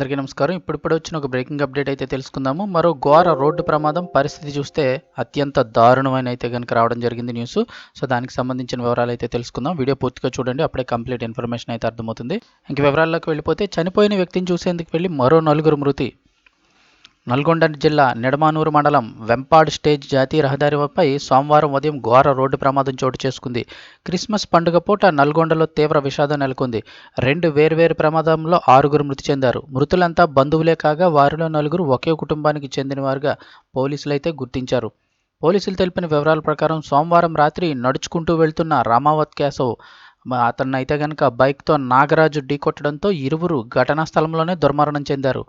అందరికీ నమస్కారం. ఇప్పుడిప్పుడు వచ్చిన ఒక బ్రేకింగ్ అప్డేట్ అయితే తెలుసుకుందాము. మరో ఘోర రోడ్డు ప్రమాదం పరిస్థితి చూస్తే అత్యంత దారుణమైన అయితే కనుక రావడం జరిగింది న్యూస్. సో దానికి సంబంధించిన వివరాలు అయితే తెలుసుకుందాం. వీడియో పూర్తిగా చూడండి. అప్పుడే కంప్లీట్ ఇన్ఫర్మేషన్ అయితే అర్థమవుతుంది. ఇంక వివరాల్లోకి వెళ్ళిపోతే చనిపోయిన వ్యక్తిని చూసేందుకు వెళ్ళి మరో నలుగురు మృతి నల్గొండ జిల్లా నిడమానూరు మండలం వెంపాడు స్టేజ్ జాతీయ రహదారిపై సోమవారం ఉదయం ఘోర రోడ్డు ప్రమాదం చోటు చేసుకుంది. క్రిస్మస్ పండుగ పూట నల్గొండలో తీవ్ర విషాదం నెలకొంది. రెండు వేర్వేరు ప్రమాదంలో ఆరుగురు మృతి చెందారు. మృతులంతా బంధువులే కాగా వారిలో నలుగురు ఒకే కుటుంబానికి చెందినవారుగా పోలీసులైతే గుర్తించారు. పోలీసులు తెలిపిన వివరాల ప్రకారం సోమవారం రాత్రి నడుచుకుంటూ వెళ్తున్న రామావత్ కేశవ్ అతన్ని అయితే కనుక బైక్తో నాగరాజు ఢీకొట్టడంతో ఇరువురు ఘటనా స్థలంలోనే దుర్మరణం చెందారు.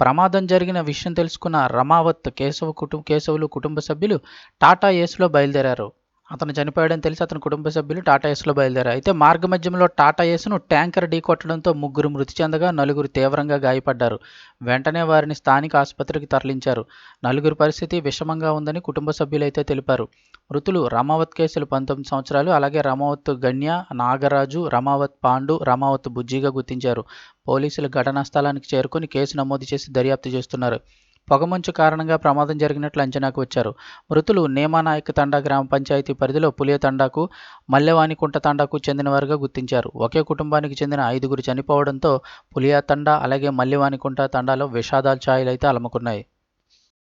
ప్రమాదం జరిగిన విషయం తెలుసుకున్న రమావత్ కేశవ కుటుంబ కేశవులు కుటుంబ సభ్యులు టాటా ఏసులో బయలుదేరారు. అతను చనిపోయాడని తెలిసి అతని కుటుంబ సభ్యులు టాటా ఏస్లో బయలుదేరారు. అయితే మార్గ మధ్యంలో టాటా ఏస్ను ట్యాంకర్ ఢీకొట్టడంతో ముగ్గురు మృతి చెందగా నలుగురు తీవ్రంగా గాయపడ్డారు. వెంటనే వారిని స్థానిక ఆసుపత్రికి తరలించారు. నలుగురి పరిస్థితి విషమంగా ఉందని కుటుంబ సభ్యులైతే తెలిపారు. మృతులు రమావత్ కేసులు పంతొమ్మిది సంవత్సరాలు అలాగే రమావత్ గణ్య నాగరాజు రమావత్ పాండు రమావత్ బుజ్జిగా గుర్తించారు. పోలీసులు ఘటనా స్థలానికి చేరుకుని కేసు నమోదు చేసి దర్యాప్తు చేస్తున్నారు. పొగమంచు కారణంగా ప్రమాదం జరిగినట్లు అంచనాకు వచ్చారు. మృతులు నేమానాయక్ తండా గ్రామ పంచాయతీ పరిధిలో పులియ తండాకు మల్లెవాణికుంట తండాకు చెందినవారుగా గుర్తించారు. ఒకే కుటుంబానికి చెందిన ఐదుగురు చనిపోవడంతో పులియా తండా అలాగే మల్లెవాణికుంట తండాలో విషాదాలు ఛాయలైతే అలముకున్నాయి.